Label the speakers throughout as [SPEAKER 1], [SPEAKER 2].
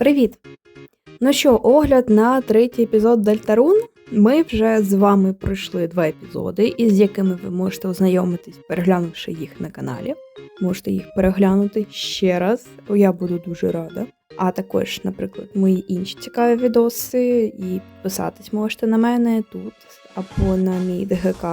[SPEAKER 1] Привіт! Ну що, огляд на третій епізод Дельтарун. Ми вже з вами пройшли два епізоди, із якими ви можете ознайомитись, переглянувши їх на каналі. Можете їх переглянути ще раз, я буду дуже рада. А також, наприклад, мої інші цікаві відоси, і підписатись можете на мене тут або на мій ДГК,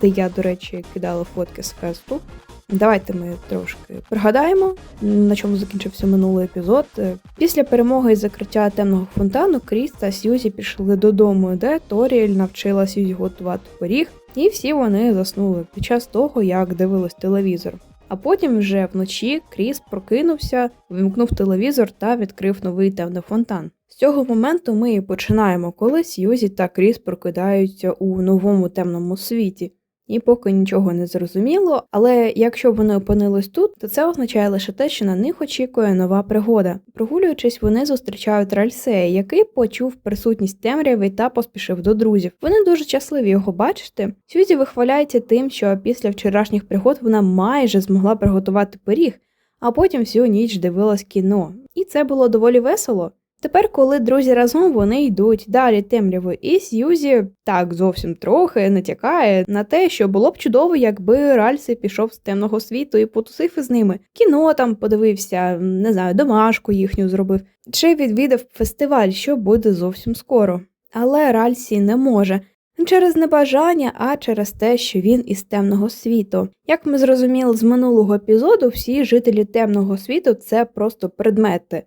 [SPEAKER 1] де я, до речі, кидала фотки з фесту. Давайте ми трошки пригадаємо, на чому закінчився минулий епізод. Е, Після перемоги і закриття темного фонтану Кріс та Сьюзі пішли додому, де Торіель навчила Сьюзі готувати пиріг, і всі вони заснули під час того, як дивились телевізор. А потім вже вночі Кріс прокинувся, вимкнув телевізор та відкрив новий темний фонтан. З цього моменту ми і починаємо, коли Сьюзі та Кріс прокидаються у новому темному світі. І поки нічого не зрозуміло, але якщо вони опинились тут, то це означає лише те, що на них очікує нова пригода. Прогулюючись, вони зустрічають Ральсея, який почув присутність темряви та поспішив до друзів. Вони дуже щасливі його бачити. Сюзі вихваляється тим, що після вчорашніх пригод вона майже змогла приготувати пиріг, а потім всю ніч дивилась кіно. І це було доволі весело. Тепер, коли друзі разом, вони йдуть далі темрявою, і Сьюзі так зовсім трохи натякає на те, що було б чудово, якби Ральсі пішов з темного світу і потусив із ними. Кіно там подивився, не знаю, домашку їхню зробив, чи відвідав фестиваль, що буде зовсім скоро. Але Ральсі не може. Не через небажання, а через те, що він із темного світу. Як ми зрозуміли з минулого епізоду, всі жителі темного світу це просто предмети.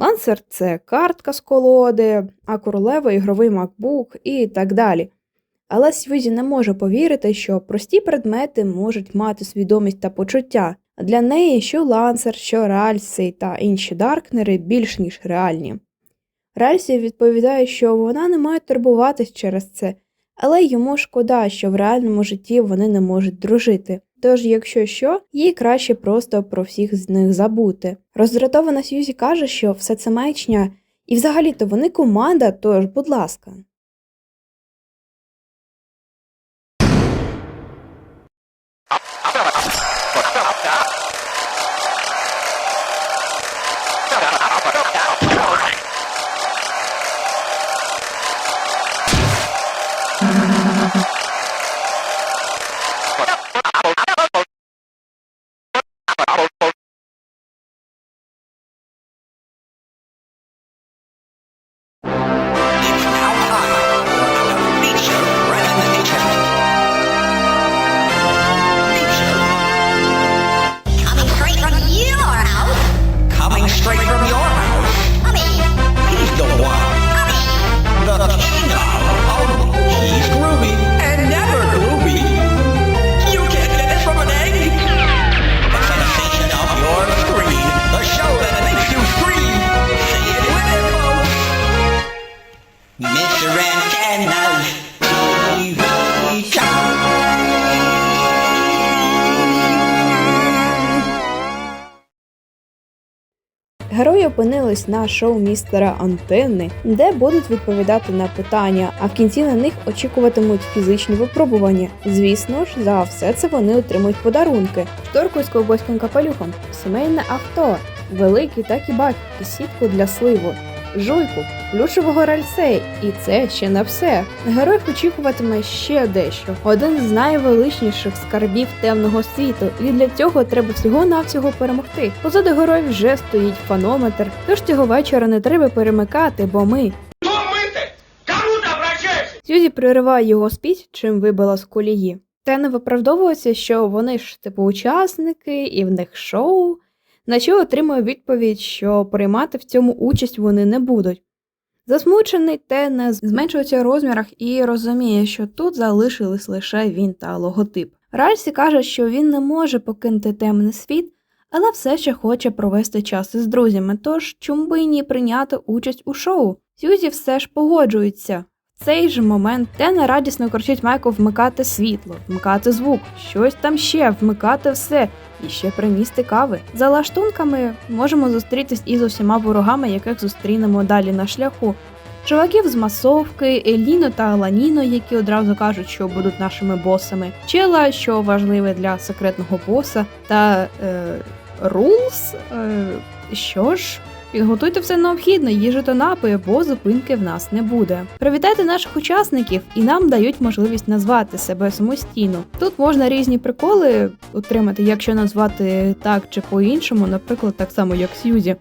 [SPEAKER 1] Лансер це картка з колоди, а королева ігровий макбук і так далі. Але Сьюзі не може повірити, що прості предмети можуть мати свідомість та почуття, для неї що лансер, що Ральсі та інші даркнери більш ніж реальні. Ральсі відповідає, що вона не має турбуватись через це, але йому шкода, що в реальному житті вони не можуть дружити. Тож, якщо що, їй краще просто про всіх з них забути. Роздратована Сьюзі каже, що все це маячня, і взагалі-то вони команда, тож, будь ласка. Герої на шоу містера Антенни, де будуть відповідати на питання, а в кінці на них очікуватимуть фізичні випробування. Звісно ж, за все це вони отримують подарунки: шторку з ковбойським капелюхом, сімейне авто, великий та кібак і сітку для сливу. Жуйку, плюшевого ральсей, і це ще не все. Героїв очікуватиме ще дещо. Один з найвеличніших скарбів темного світу, і для цього треба всього-навсього перемогти. Позаду героїв вже стоїть фанометр, тож цього вечора не треба перемикати, бо ми.
[SPEAKER 2] Кто мы ты? Кому ты обращаешься?
[SPEAKER 1] Сьюзі прориває його спіч, чим вибила з колії. Та не виправдовується, що вони ж типу учасники, і в них шоу. На що отримує відповідь, що приймати в цьому участь вони не будуть. Засмучений Тене зменшується у розмірах і розуміє, що тут залишились лише він та логотип. Ральсі каже, що він не може покинути темний світ, але все ще хоче провести час із друзями, тож чому би й ні прийняти участь у шоу? Сюзі все ж погоджується. Цей же момент Тене радісно кричить Майку вмикати світло, вмикати звук, щось там ще, вмикати все і ще приністи кави. За лаштунками можемо зустрітись із усіма ворогами, яких зустрінемо далі на шляху. Чуваків з масовки, Еліно та Аланіно, які одразу кажуть, що будуть нашими босами, Чела, що важливе для секретного боса, та е, Рулс. Е, що ж, Підготуйте все необхідне, їжу та напої, бо зупинки в нас не буде. Привітайте наших учасників і нам дають можливість назвати себе самостійно. Тут можна різні приколи отримати, якщо назвати так чи по-іншому, наприклад, так само як Сьюзі.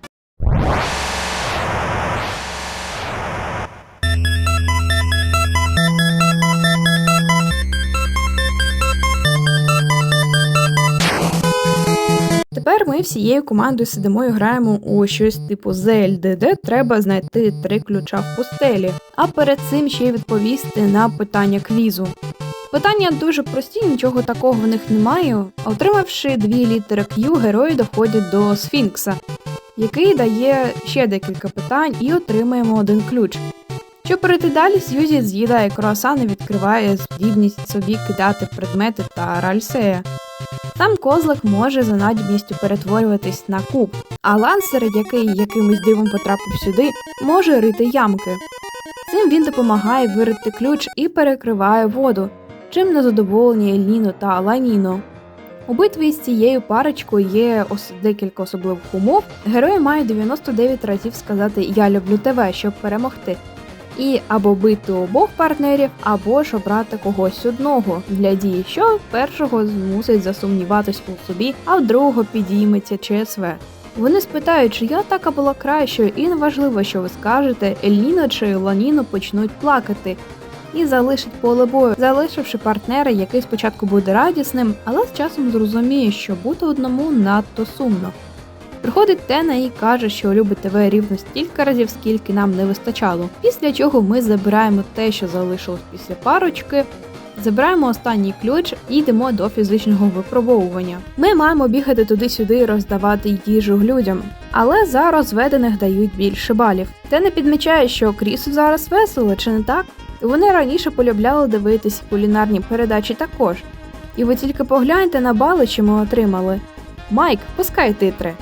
[SPEAKER 1] Тепер ми всією командою сидимо і граємо у щось типу ZLD, де треба знайти три ключа в пустелі, а перед цим ще й відповісти на питання квізу. Питання дуже прості, нічого такого в них немає. Отримавши дві літери Q, герої доходять до Сфінкса, який дає ще декілька питань і отримаємо один ключ. Щоб перейти далі, Сьюзі з'їдає круасан і відкриває здібність собі кидати предмети та ральсея. Сам козлик може за надібністю перетворюватись на куб, а лансер, який якимось дивом потрапив сюди, може рити ямки. Цим він допомагає вирити ключ і перекриває воду, чим незадоволені Ельніно та Ланіно. У битві з цією парочкою є ос- декілька особливих умов. Герої мають 99 разів сказати Я люблю тебе, щоб перемогти. І або бити обох партнерів, або ж обрати когось одного для дії, що першого змусить засумніватись у собі, а в другого підійметься ЧСВ. Вони спитають, чи я атака була кращою, і неважливо, що ви скажете, Еліна чи Ланіно почнуть плакати і залишить поле бою, залишивши партнера, який спочатку буде радісним, але з часом зрозуміє, що бути одному надто сумно. Приходить Тена і каже, що любить тебе рівно стільки разів, скільки нам не вистачало. Після чого ми забираємо те, що залишилось після парочки. Забираємо останній ключ і йдемо до фізичного випробовування. Ми маємо бігати туди-сюди і роздавати їжу людям, але за розведених дають більше балів. Те не підмічає, що Крісу зараз весело, чи не так? Вони раніше полюбляли дивитись кулінарні передачі також. І ви тільки погляньте на бали, що ми отримали. Майк, пускай титри.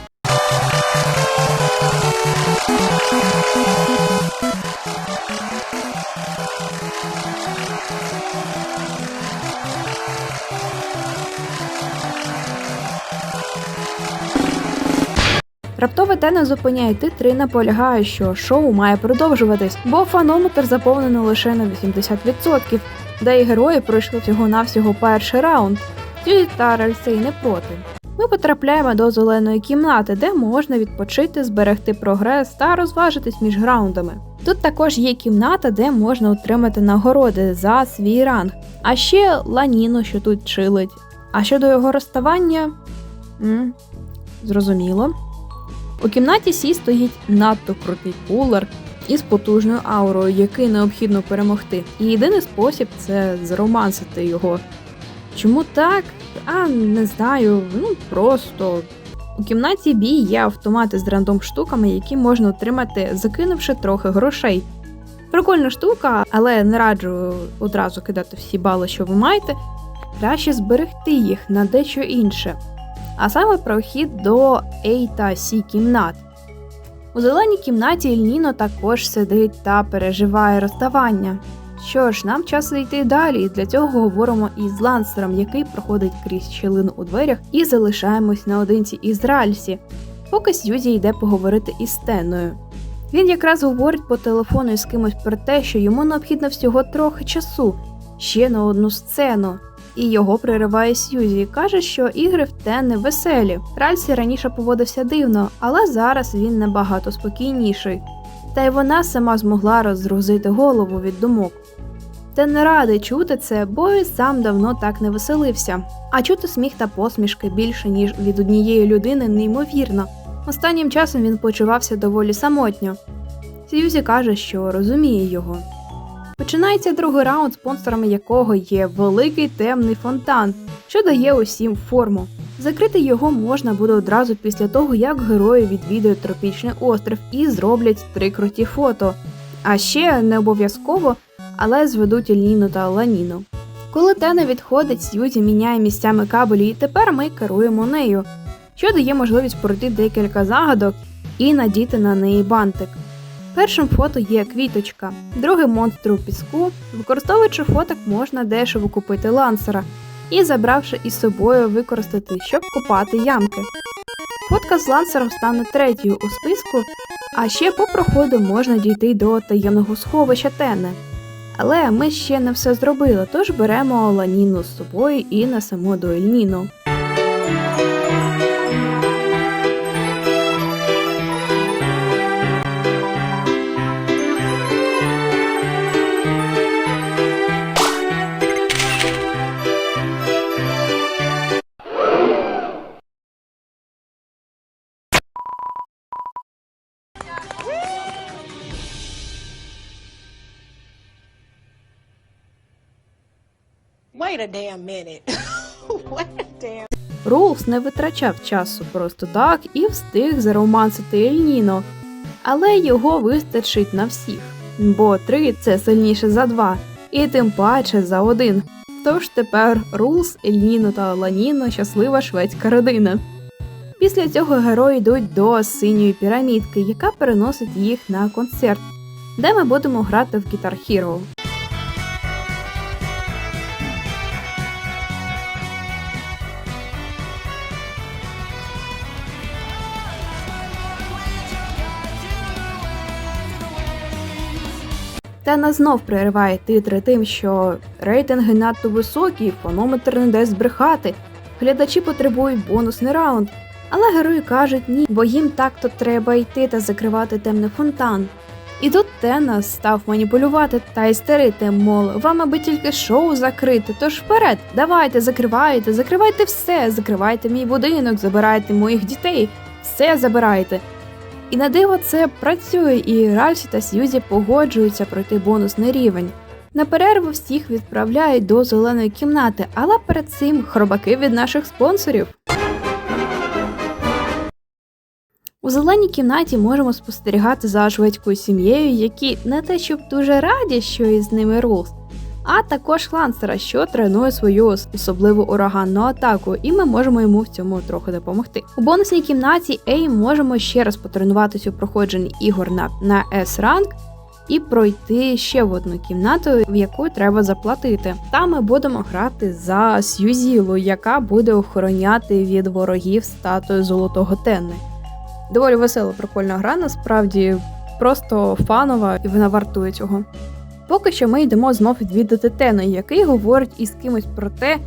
[SPEAKER 1] Раптове те не зупиняє титри і наполягає, що шоу має продовжуватись, бо фанометр заповнено лише на 80%, де і герої пройшли всього-навсього перший раунд. Сьюзі та Ральсей не проти. Ми потрапляємо до зеленої кімнати, де можна відпочити, зберегти прогрес та розважитись між раундами. Тут також є кімната, де можна отримати нагороди за свій ранг, а ще Ланіно, що тут чилить. А щодо його розставання, м, зрозуміло. У кімнаті Сі стоїть надто крутий кулер із потужною аурою, який необхідно перемогти. І єдиний спосіб це зромансити його. Чому так? А не знаю, ну просто. У кімнаті бій є автомати з рандом штуками, які можна отримати, закинувши трохи грошей. Прикольна штука, але не раджу одразу кидати всі бали, що ви маєте. Краще зберегти їх на дещо інше а саме прохід до A та C кімнат. У зеленій кімнаті Ільніно також сидить та переживає розставання. Що ж, нам час йти далі, і для цього говоримо із лансером, який проходить крізь щілину у дверях, і залишаємось наодинці із Ральсі, поки Сьюзі йде поговорити із Стеною. Він якраз говорить по телефону із кимось про те, що йому необхідно всього трохи часу, ще на одну сцену. І його пририває Сьюзі і каже, що ігри в те не веселі. Ральсі раніше поводився дивно, але зараз він набагато спокійніший. Та й вона сама змогла розгрузити голову від думок. Та не радий чути це, бо і сам давно так не веселився. А чути сміх та посмішки більше, ніж від однієї людини, неймовірно. Останнім часом він почувався доволі самотньо. Сьюзі каже, що розуміє його. Починається другий раунд, спонсорами якого є великий темний фонтан, що дає усім форму. Закрити його можна буде одразу після того, як герої відвідують тропічний острів і зроблять три круті фото. А ще не обов'язково, але зведуть Еліну та Ланіну. Коли Тена відходить, Сьюзі міняє місцями кабелі, і тепер ми керуємо нею, що дає можливість пройти декілька загадок і надіти на неї бантик. Першим фото є квіточка, другий монстр у піску. Використовуючи фоток, можна дешево купити лансера і, забравши із собою, використати, щоб копати ямки. Фотка з лансером стане третьою у списку, А ще по проходу можна дійти до таємного сховища Тене. Але ми ще не все зробили, тож беремо Ланіну з собою і на до Ельніну.
[SPEAKER 3] Wait a damn minute. Wait a damn.
[SPEAKER 1] Рулс не витрачав часу просто так і встиг заромансити Ельніно. Але його вистачить на всіх, бо три це сильніше за два, і тим паче за один. Тож тепер Рулс, Ельніно та Ланіно щаслива шведська родина. Після цього герої йдуть до синьої пірамідки, яка переносить їх на концерт, де ми будемо грати в Guitar Hero. Тена знов перериває титри тим, що рейтинги надто високі, фонометр не дасть збрехати. Глядачі потребують бонусний раунд. Але герої кажуть ні, бо їм так-то треба йти та закривати темний фонтан. І тут Тена став маніпулювати та істерити, мол, вам аби тільки шоу закрити, тож вперед, давайте, закривайте, закривайте все, закривайте мій будинок, забирайте моїх дітей, все забирайте. І на диво це працює, і Ральфі та Сьюзі погоджуються пройти бонусний рівень. На перерву всіх відправляють до зеленої кімнати, але перед цим хробаки від наших спонсорів. У зеленій кімнаті можемо спостерігати за шведською сім'єю, які не те, щоб дуже раді, що із ними Рулс, а також Лансера, що тренує свою особливу ураганну атаку, і ми можемо йому в цьому трохи допомогти. У бонусній кімнаті Ей можемо ще раз потренуватися у проходженні ігор на, на S ранг і пройти ще в одну кімнату, в яку треба заплатити. Там ми будемо грати за Сьюзілу, яка буде охороняти від ворогів статую золотого Тенни. Доволі весела, прикольна гра, насправді просто фанова, і вона вартує цього. Поки що ми йдемо знов відвідати Тена, який говорить із кимось про те,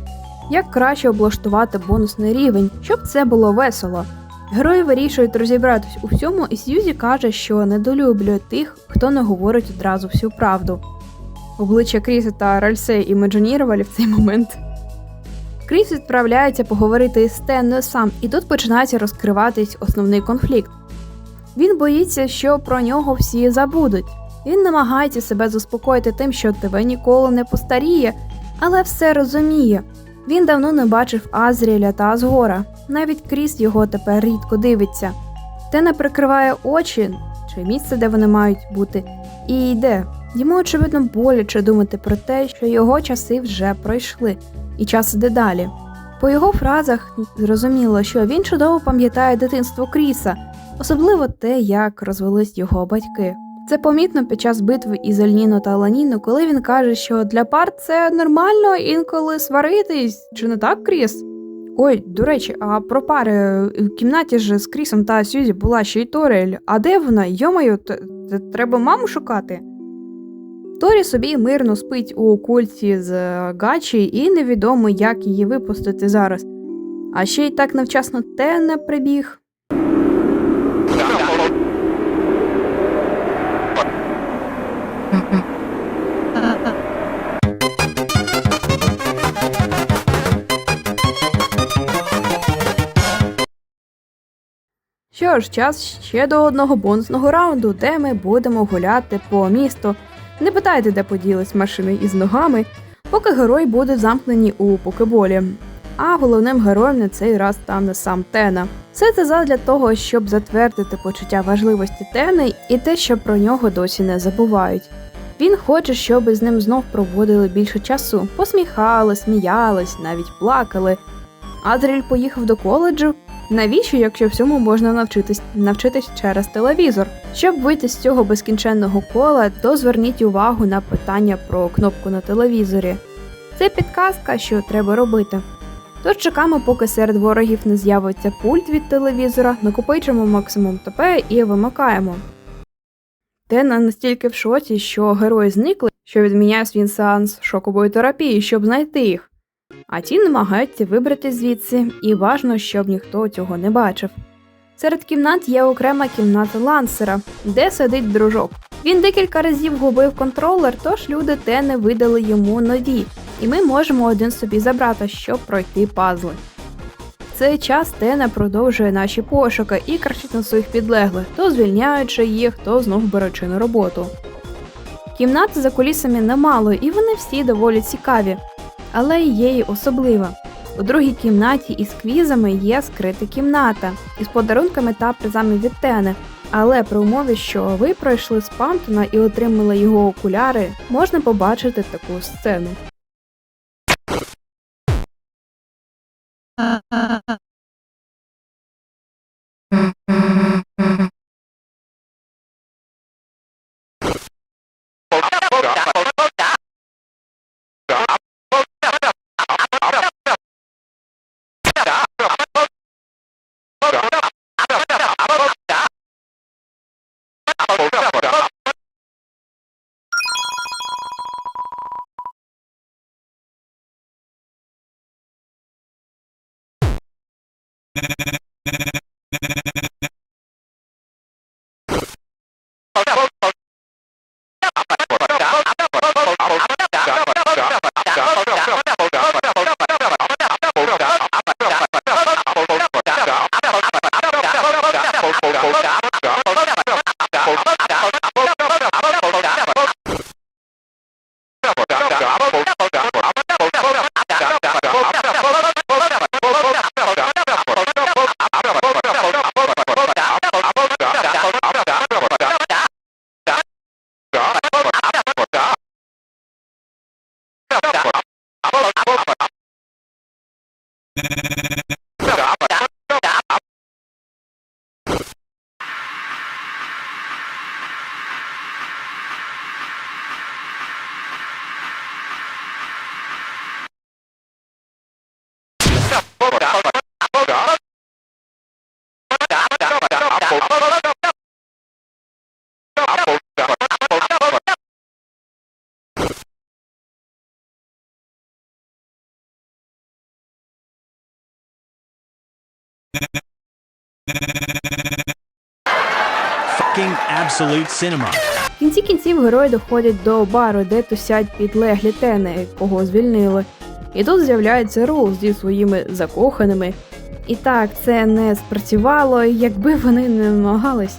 [SPEAKER 1] як краще облаштувати бонусний рівень, щоб це було весело. Герої вирішують розібратись у всьому, і Сьюзі каже, що недолюблює тих, хто не говорить одразу всю правду. Обличчя Кріса та Ральсе імеджонірували в цей момент. Кріс відправляється поговорити з Тенною сам, і тут починається розкриватись основний конфлікт. Він боїться, що про нього всі забудуть. Він намагається себе заспокоїти тим, що тебе ніколи не постаріє, але все розуміє. Він давно не бачив Азріеля та Азгора. Навіть Кріс його тепер рідко дивиться. Тена прикриває очі чи місце, де вони мають бути, і йде. Йому очевидно боляче думати про те, що його часи вже пройшли, і час іде далі. По його фразах зрозуміло, що він чудово пам'ятає дитинство Кріса, особливо те, як розвелись його батьки. Це помітно під час битви із Ельніно та Ланіно, коли він каже, що для пар це нормально інколи сваритись, чи не так, Кріс? Ой, до речі, а про пари в кімнаті ж з Крісом та Сюзі була ще й Торель. А де вона? Йомаю, треба маму шукати. Торі собі мирно спить у культі з е, Гачі, і невідомо, як її випустити зараз. А ще й так невчасно те не прибіг. Що ж, час ще до одного бонусного раунду, де ми будемо гуляти по місту. Не питайте, де поділись машини із ногами, поки герої будуть замкнені у покеболі. А головним героєм на цей раз стане сам Тена. Все це задля того, щоб затвердити почуття важливості Тени і те, що про нього досі не забувають. Він хоче, щоб з ним знов проводили більше часу, посміхали, сміялись, навіть плакали. Азріль поїхав до коледжу. Навіщо, якщо всьому можна навчитись навчитись через телевізор? Щоб вийти з цього безкінченного кола, то зверніть увагу на питання про кнопку на телевізорі. Це підказка, що треба робити. Тож чекаємо, поки серед ворогів не з'явиться пульт від телевізора, накопичимо максимум ТП і вимикаємо. Тена настільки в шоці, що герої зникли, що відміняє свій сеанс шокової терапії, щоб знайти їх. А ті намагаються вибрати звідси, і важно, щоб ніхто цього не бачив. Серед кімнат є окрема кімната лансера, де сидить дружок. Він декілька разів губив контролер, тож люди Тени видали йому нові, і ми можемо один собі забрати, щоб пройти пазли. В цей час Тена продовжує наші пошуки і кричить на своїх підлеглих, то звільняючи їх, то знов беручи на роботу. Кімнат за кулісами немало, і вони всі доволі цікаві, але є й особлива. У другій кімнаті із квізами є скрита кімната із подарунками та призами від Тени. Але при умові, що ви пройшли з Пантона і отримали його окуляри, можна побачити таку сцену.
[SPEAKER 4] Absolute cinema.
[SPEAKER 1] В кінці кінців герої доходять до бару, де тусять підлеглі Тени, кого звільнили. І тут з'являється Рул зі своїми закоханими. І так, це не спрацювало, якби вони не намагались.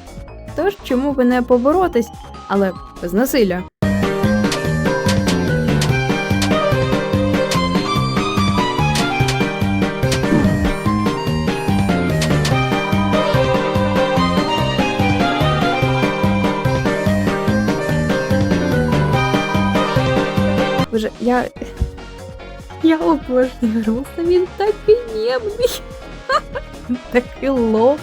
[SPEAKER 1] Тож чому би не поборотись, але без насилля. Я. Я обожнюю Руса, він такий нємний. Такий лох.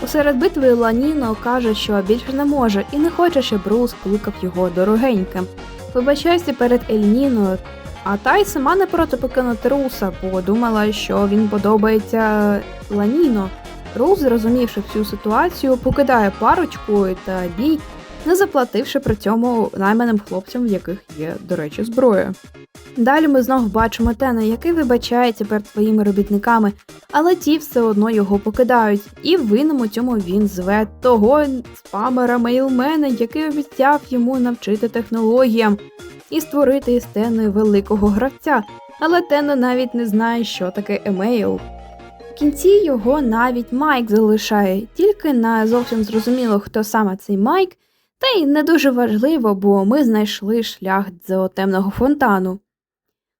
[SPEAKER 1] Посеред битви Ланіно каже, що більше не може і не хоче, щоб Рус кликав його дорогеньким. Вибачайся перед Ельніною, а та й сама не проти покинути Руса, бо думала, що він подобається Ланіно. Рус, зрозумівши всю ситуацію, покидає парочку та бій, не заплативши при цьому найманим хлопцям, в яких є, до речі, зброя. Далі ми знов бачимо Тена, який вибачається перед своїми робітниками, але ті все одно його покидають, і в винному цьому він зве того спамера мейлмена, який обіцяв йому навчити технологіям і створити із Тени великого гравця. Але Тена навіть не знає, що таке емейл. В кінці його навіть Майк залишає, тільки не зовсім зрозуміло, хто саме цей Майк, та й не дуже важливо, бо ми знайшли шлях до темного фонтану.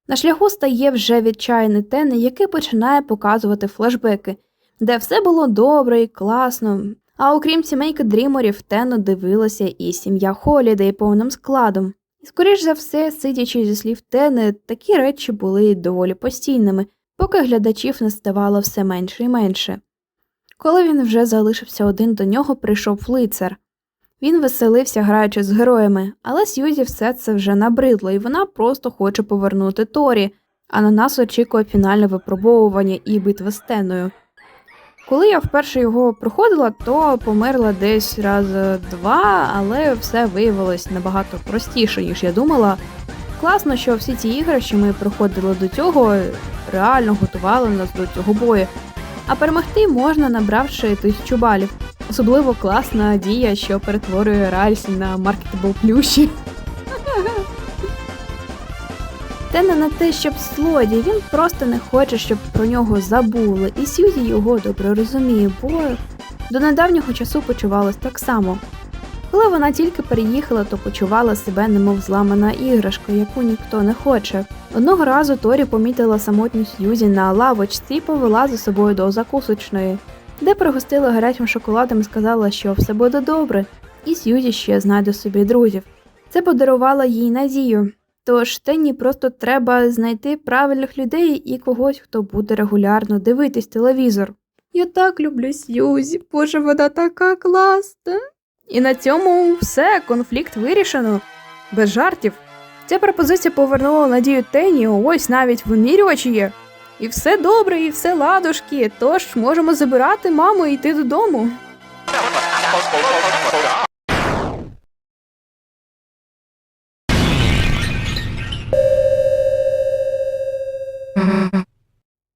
[SPEAKER 1] На шляху стає вже відчайний Тен, який починає показувати флешбеки, де все було добре і класно. А окрім сімейки дріморів, Тену дивилася і сім'я Холідей повним складом. І, скоріш за все, сидячи зі слів Тени, такі речі були доволі постійними, поки глядачів не ставало все менше і менше. Коли він вже залишився один, до нього прийшов лицар. Він веселився, граючи з героями, але Сьюзі все це вже набридло, і вона просто хоче повернути Торі, а на нас очікує фінальне випробовування і битва з Теною. Коли я вперше його проходила, то померла десь раз два, але все виявилось набагато простіше, ніж я думала. Класно, що всі ці ігри, що ми проходили до цього, реально готували нас до цього бою. А перемогти можна, набравши тисячу балів. Особливо класна дія, що перетворює Ральсі на маркетабл плюші. Те не на те, щоб злодій, він просто не хоче, щоб про нього забули, і Сьюзі його добре розуміє, бо до недавнього часу почувалась так само. Коли вона тільки переїхала, то почувала себе немов зламана іграшка, яку ніхто не хоче. Одного разу Торі помітила самотню Сьюзі на лавочці і повела за собою до закусочної, де пригостила гарячим шоколадом і сказала, що все буде добре, і Сьюзі ще знайде собі друзів. Це подарувало їй надію. Тож Тенні просто треба знайти правильних людей і когось, хто буде регулярно дивитись телевізор. Я так люблю Сьюзі, боже, вона така класна. І на цьому все, конфлікт вирішено. Без жартів. Ця пропозиція повернула надію Тенні, ось навіть вимірювачі є. І все добре, і все ладушки, тож можемо забирати маму і йти додому.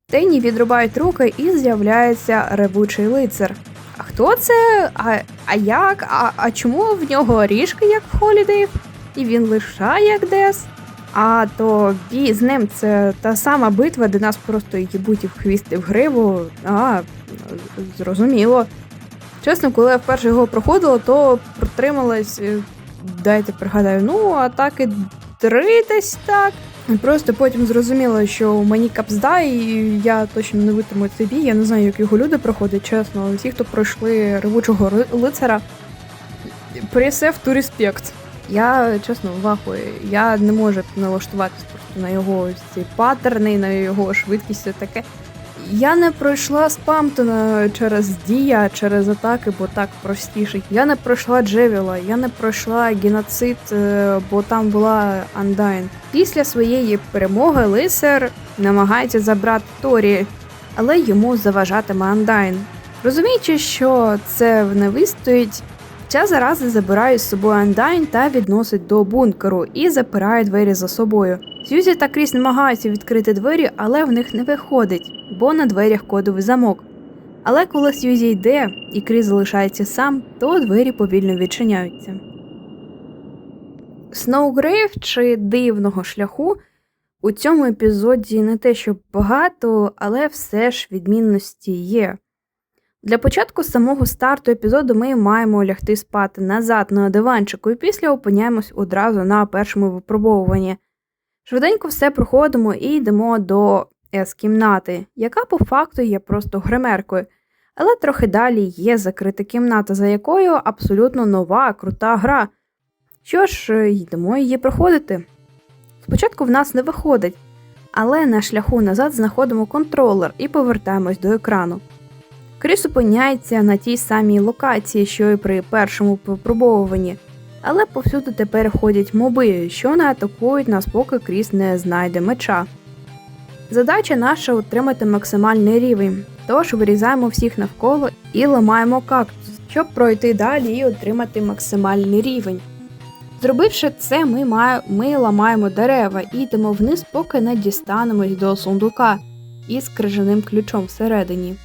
[SPEAKER 1] Тені відрубають руки і з'являється ревучий лицар. А хто це? А, а як? А, а чому в нього орішки, як в Холідеїв? І він лишає як Дес? А то бій з ним це та сама битва, де нас просто їбуть і в хвіст і в гриву. А, зрозуміло. Чесно, коли я вперше його проходила, то протрималась, е, дайте пригадаю, ну, атаки три десь так. Просто потім зрозуміла, що мені капзда, і я точно не витримую цей бій. Я не знаю, як його люди проходять, чесно. Ті, хто пройшли ревучого лицара, пресев ту респект. Я чесно в ахуї. Я не можу налаштуватись просто на його ці паттерни, на його швидкість і таке. Я не пройшла Спамтона через дія, через атаки, бо так простіше. Я не пройшла Джевіла, я не пройшла геноцид, е, бо там була Андайн. Після своєї перемоги лицар намагається забрати Торі, але йому заважатиме Андайн. Розуміючи, що це не вистоїть, ця зараза забирає з собою Андайн та відносить до бункеру і запирає двері за собою. Сьюзі та Кріс намагаються відкрити двері, але в них не виходить, бо на дверях кодовий замок. Але коли Сьюзі йде і Кріс залишається сам, то двері повільно відчиняються. Сноугрейв чи дивного шляху у цьому епізоді не те, що багато, але все ж відмінності є. Для початку самого старту епізоду ми маємо лягти спати назад на диванчику і після опиняємось одразу на першому випробовуванні. Швиденько все проходимо і йдемо до С-кімнати, яка по факту є просто гримеркою, але трохи далі є закрита кімната, за якою абсолютно нова, крута гра. Що ж, е, йдемо її проходити. Спочатку в нас не виходить, але на шляху назад знаходимо контролер і повертаємось до екрану. Кріс опиняється на тій самій локації, що і при першому випробовуванні, але повсюди тепер ходять моби, що не атакують нас, поки Кріс не знайде меча. Задача наша отримати максимальний рівень, тож вирізаємо всіх навколо і ламаємо кактус, щоб пройти далі і отримати максимальний рівень. Зробивши це, ми, має... ми ламаємо дерева і йдемо вниз, поки не дістанемось до сундука із крижаним ключом всередині.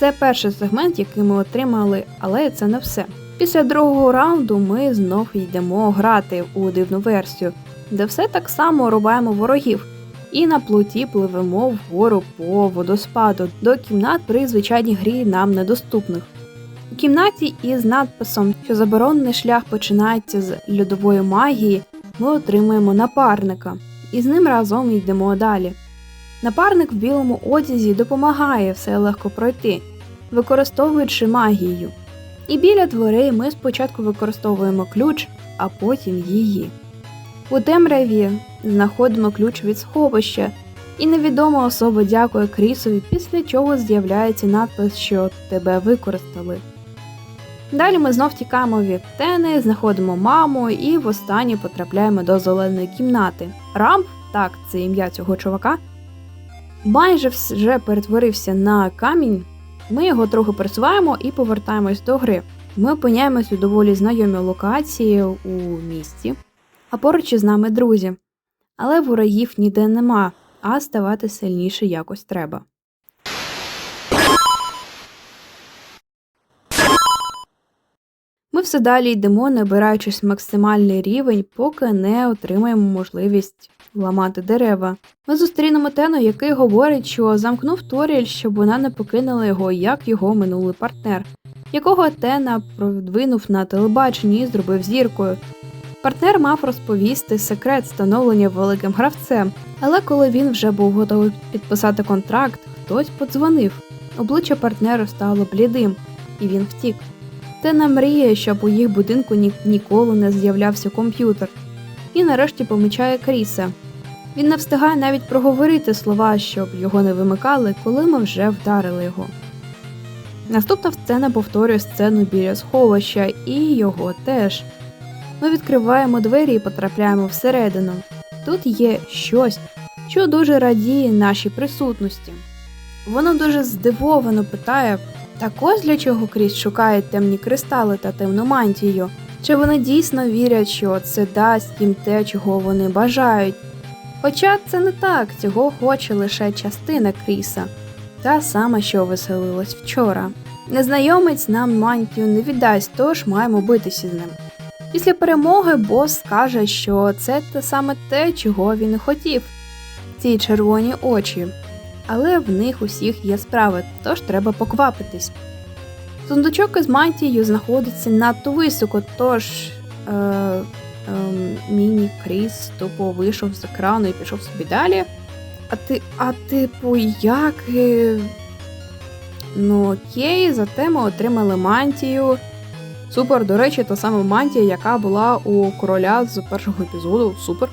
[SPEAKER 1] Це перший сегмент, який ми отримали, але це не все. Після другого раунду ми знов йдемо грати у дивну версію, де все так само рубаємо ворогів, і на плоті пливемо вгору по водоспаду до кімнат при звичайній грі нам недоступних. У кімнаті із надписом, що заборонений шлях починається з льодової магії, ми отримуємо напарника, і з ним разом йдемо далі. Напарник в білому одязі допомагає все легко пройти, використовуючи магію. І біля дверей ми спочатку використовуємо ключ, а потім її. У темряві знаходимо ключ від сховища, і невідома особа дякує Крісові, після чого з'являється надпис, що тебе використали. Далі ми знов тікаємо від тени, знаходимо маму і востаннє потрапляємо до зеленої кімнати. Рамп, так, це ім'я цього чувака, майже вже перетворився на камінь, Ми його трохи пересуваємо і повертаємось до гри. Ми опиняємось у доволі знайомій локації у місті, а поруч із нами друзі. Але ворогів ніде нема, а ставати сильніше якось треба. Ми все далі йдемо, набираючись максимальний рівень, поки не отримаємо можливість ламати дерева. Ми зустрінемо Тену, який говорить, що замкнув Торіль, щоб вона не покинула його, як його минулий партнер, якого Тена продвинув на телебаченні і зробив зіркою. Партнер мав розповісти секрет становлення великим гравцем, але коли він вже був готовий підписати контракт, хтось подзвонив. Обличчя партнера стало блідим, і він втік. Тена мріє, щоб у їх будинку ні- ніколи не з'являвся комп'ютер. І нарешті помічає Кріса. Він не встигає навіть проговорити слова, щоб його не вимикали, коли ми вже вдарили його. Наступна сцена повторює сцену біля сховища, і його теж. Ми відкриваємо двері і потрапляємо всередину. Тут є щось, що дуже радіє нашій присутності. Воно дуже здивовано питає, так ось для чого Кріс шукає темні кристали та темну мантію. Чи вони дійсно вірять, що це дасть їм те, чого вони бажають? Хоча це не так, цього хоче лише частина Кріса, та сама, що веселилась вчора. Незнайомець нам мантію не віддасть, тож маємо битися з ним. Після перемоги бос скаже, що це те саме те, чого він хотів. Ці червоні очі. Але в них усіх є справи, тож треба поквапитись. Сундучок із мантією знаходиться надто високо, тож е, е, міні Кріс тупо вийшов з екрану і пішов собі далі. А ти, а типу, як. е, Ну окей, зате ми отримали мантію. Супер, до речі, та сама мантія, яка була у короля з першого епізоду. Супер.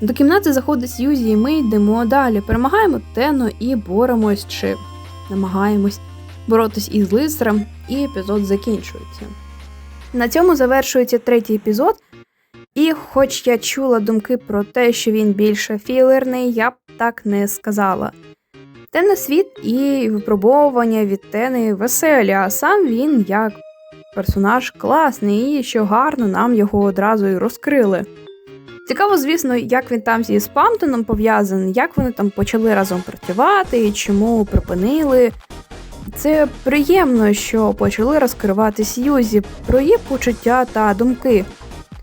[SPEAKER 1] До кімнати заходить Сьюзі, і ми йдемо далі. Перемагаємо Тену і боремось чи намагаємось боротись із лицарем, і епізод закінчується. На цьому завершується третій епізод. І хоч я чула думки про те, що він більше філерний, я б так не сказала. Темний світ і випробовування від Тени веселі, а сам він як персонаж класний, і що гарно нам його одразу і розкрили. Цікаво, звісно, як він там зі Спамтоном пов'язаний, як вони там почали разом працювати і чому припинили. Це приємно, що почали розкривати Сьюзі про її почуття та думки.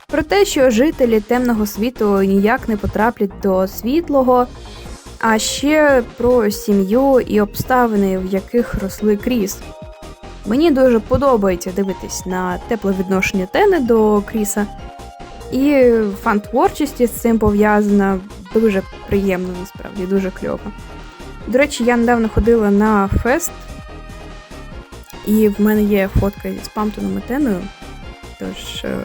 [SPEAKER 1] Про те, що жителі темного світу ніяк не потраплять до світлого, а ще про сім'ю і обставини, в яких росли Кріс. Мені дуже подобається дивитись на тепле відношення Тени до Кріса. І фан-творчість з цим пов'язана дуже приємно, насправді, дуже кльово. До речі, я недавно ходила на фест, і в мене є фотка зі Спамтоном і Теною. Тож е,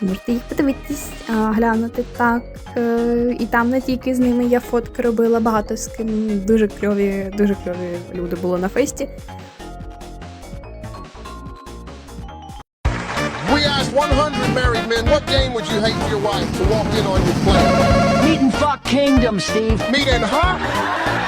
[SPEAKER 1] можете їх подивитись, глянути так. Е, І там не тільки з ними я фотки робила, багато з ким дуже кльові, дуже кльові люди були на фесті.
[SPEAKER 5] Married men, what game would you hate for your wife to walk in on you playing?
[SPEAKER 6] Meat and fuck kingdom, Steve.
[SPEAKER 5] Meat and huh?